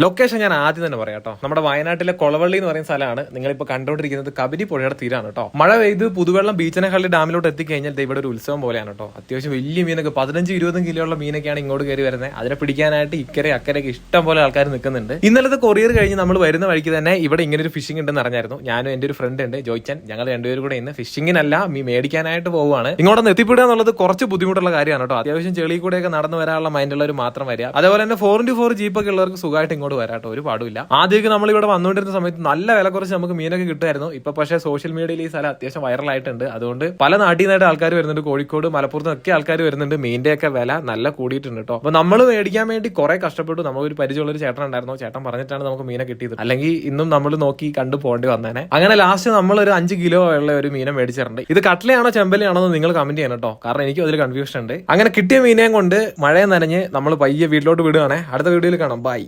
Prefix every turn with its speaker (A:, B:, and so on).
A: Location ഞാൻ ആദ്യം തന്നെ പറയാം കേട്ടോ. നമ്മുടെ വയനാട്ടിലെ കൊളവള്ളി എന്ന് പറയുന്ന സ്ഥലമാണ് നിങ്ങളിപ്പോൾ കണ്ടുകൊണ്ടിരിക്കുന്നത് കബരി പുഴയുടെ തീരാണ് കേട്ടോ. മഴ പെയ്ത് പുതുവെള്ളം ബീച്ചനഹള്ളി ഡാമിലോട്ട് എത്തിക്കഴിഞ്ഞാൽ ഇവിടെ ഒരു ഉത്സവം പോലെയാണ് കേട്ടോ. അത്യാവശ്യം വലിയ മീനൊക്കെ പതിനഞ്ച് ഇരുപതും കിലോ ഉള്ള മീനൊക്കെയാണ് ഇങ്ങോട്ട് കയറി വരുന്നത് അതിനെ പിടിക്കാനായിട്ട് ഇക്കരെ അക്കരയൊക്കെ ഇഷ്ടം പോലെ ആൾക്കാർ നിൽക്കുന്നുണ്ട്. ഇന്നലത്തെ കൊറിയർ കഴിഞ്ഞ് നമ്മൾ വരുന്ന വഴിക്ക് തന്നെ ഇവിടെ ഇങ്ങനെ ഒരു ഫിഷിംഗ് ഉണ്ടെന്ന് അറിഞ്ഞായിരുന്നു. ഞാനും എന്റെ ഒരു ഫ്രണ്ട് ഉണ്ട് ജോയിച്ചൻ. ഞങ്ങൾ രണ്ടുപേരും കൂടെ ഇന്ന് ഫിഷിങ്ങിനല്ല മീ മേടിക്കാനായിട്ട് പോവുകയാണ്. ഇങ്ങോട്ടൊന്ന് എത്തിപ്പെടുക എന്നുള്ളത് കുറച്ച് ബുദ്ധിമുട്ടുള്ള കാര്യമാണ് കേട്ടോ. അത്യാവശ്യം ചെളി കൂടെയൊക്കെ നടന്നു വരാനുള്ള മൈൻഡുള്ളവർ മാത്രം വരിക. അതേപോലെ തന്നെ ഫോർ ഇന്റു ഫോർ ജീപ്പൊക്കെ ഉള്ളവർക്ക് സുഖമായിട്ട് ഇങ്ങോട്ട് വരാട്ടോ ഒരു പാടുമില്ല ആദ്യമൊക്കെ നമ്മൾ ഇവിടെ വന്നുകൊണ്ടിരുന്ന സമയത്ത് നല്ല വില കുറച്ച് നമുക്ക് മീനൊക്കെ കിട്ടുമായിരുന്നു. ഇപ്പൊ പക്ഷേ സോഷ്യൽ മീഡിയയിൽ ഈ സ്ഥലം അത്യാവശ്യം വൈറലായിട്ടുണ്ട് അതുകൊണ്ട് പല നാട്ടിൽ നിന്നായിട്ട് ആൾക്കാർ വരുന്നുണ്ട്. കോഴിക്കോട് മലപ്പുറത്ത് ഒക്കെ ആൾക്കാർ വരുന്നുണ്ട്. മീനിന്റെ ഒക്കെ വില നല്ല കൂടിയിട്ടുണ്ട് കേട്ടോ. അപ്പൊ നമ്മൾ മേടിക്കാൻ വേണ്ടി കുറെ കഷ്ടപ്പെട്ടു. നമുക്കൊരു പരിചയമുള്ള ഒരു ചേട്ടൻ ഉണ്ടായിരുന്നു. ചേട്ടൻ പറഞ്ഞിട്ടാണ് നമുക്ക് മീനെ കിട്ടിയത്. അല്ലെങ്കിൽ ഇന്നും നമ്മൾ നോക്കി കണ്ടു പോകേണ്ടി വന്നേനെ. അങ്ങനെ ലാസ്റ്റ് നമ്മൾ ഒരു അഞ്ച് കിലോ ഉള്ള ഒരു മീനെ മേടിച്ചിട്ടുണ്ട്. ഇത് കട്ട്ലയാണോ ചെമ്പലയാണോ നിങ്ങൾ കമന്റ് ചെയ്യണം കേട്ടോ. കാരണം എനിക്ക് അതിൽ കൺഫ്യൂഷൻ ഉണ്ട്. അങ്ങനെ കിട്ടിയ മീനെയും കൊണ്ട് മഴയെ നനഞ്ഞ് നമ്മൾ പയ്യെ വീട്ടിലോട്ട് വിടുകയാണെ അടുത്ത വീഡിയോയിൽ കാണാം. ബൈ